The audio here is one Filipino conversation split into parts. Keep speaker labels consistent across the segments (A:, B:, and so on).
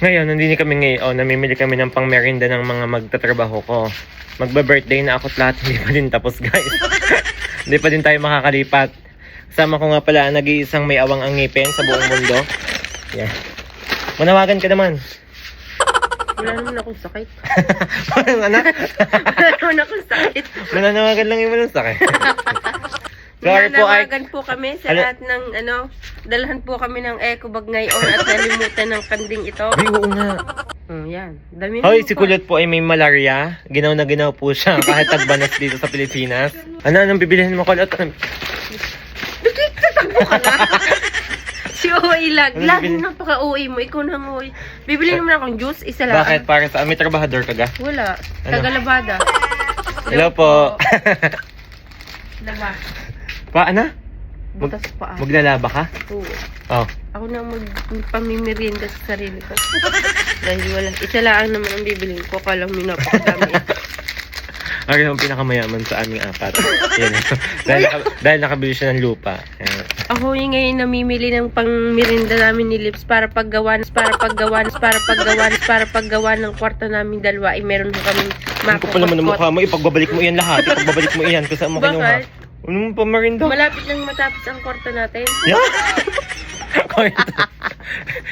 A: Ngayon, nandini kami ngayon, namimili kami ng pang merienda ng mga magtatrabaho ko. Magba-birthday na ako at lahat, hindi pa din tapos guys. hindi pa din tayo makakalipat. Kasama ko nga pala ang nag-iisang may awang ang ngipin sa buong mundo. Yan. Manawagan ka naman.
B: Wala naman akong sakit.
A: Parang anak.
B: Wala naman akong sakit.
A: Mananawagan lang yung walang sakit. Sorry po ay...
B: Nananawagan po kami sa
A: Ano?
B: lahat ng ano, dalhan po kami ng eco bag ngayon at nalimutan ng kanding ito.
A: Ay, oo nga.
B: Hmm, yan. Dami
A: Hoy,
B: mo
A: si. Kulot po ay may malaria. Ginaw na ginaw po siya kahit tagbanas dito sa Pilipinas. Ano, anong bibilihin mo, Kulot?
B: Bigit ka takbo ka na. si Uy lag.
A: Ano
B: Lagi
A: bibili?
B: napaka-uwi mo. Ikaw na Uy. Bibili naman akong juice. Isa lang.
A: Bakit? Para sa... May trabahador ka ga?
B: Wala.
A: Ano?
B: Tagalabada.
A: Hello po.
B: Laba.
A: pa, ano?
B: Butas pa.
A: Maglalaba ka?
B: Oo.
A: Oh.
B: Ako na mag pamimerienda sa sarili ko. Dahil wala. Isa lang naman ang bibiling ko. Kalang may napakadami.
A: Ako yung pinakamayaman sa aming apat. Yan. dahil, dahil nakabili siya ng lupa. Ayan.
B: Ako yung ngayon namimili ng pangmerienda namin ni Lips para paggawa, para paggawa, para paggawa, para paggawa ng kwarto namin dalawa ay meron na kami
A: Ano ko pala mo ng mukha mo? Ipagbabalik mo iyan lahat. Ipagbabalik mo iyan. Kasi mo kinuha.
B: Bakit?
A: Ano mo pa marindo?
B: Malapit nang matapos ang kwarto natin.
A: Yeah. Ito.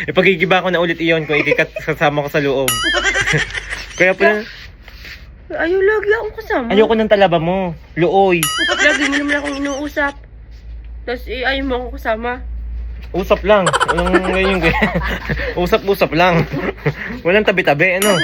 A: Ipagigiba ko na ulit iyon kung ikikat kasama ko sa loob. Kaya pala,
B: Ayaw lagi akong kasama.
A: ayoko ng talaba mo. Looy.
B: Lagi mo naman akong inuusap. Tapos eh, ayaw mo akong kasama.
A: Usap lang. Walang ganyan. Usap-usap lang. Walang tabi-tabi, ano?